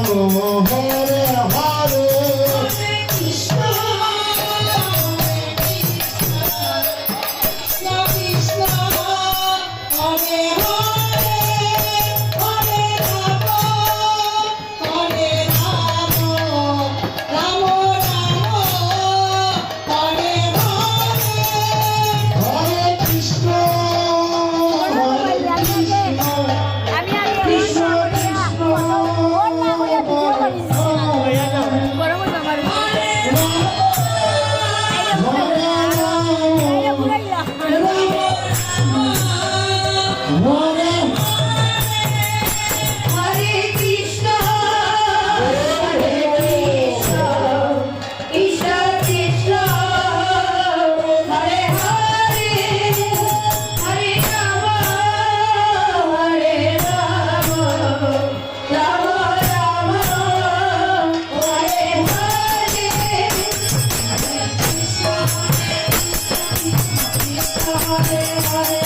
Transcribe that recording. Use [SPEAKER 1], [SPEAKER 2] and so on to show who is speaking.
[SPEAKER 1] মনোহর হয়
[SPEAKER 2] Hare Hare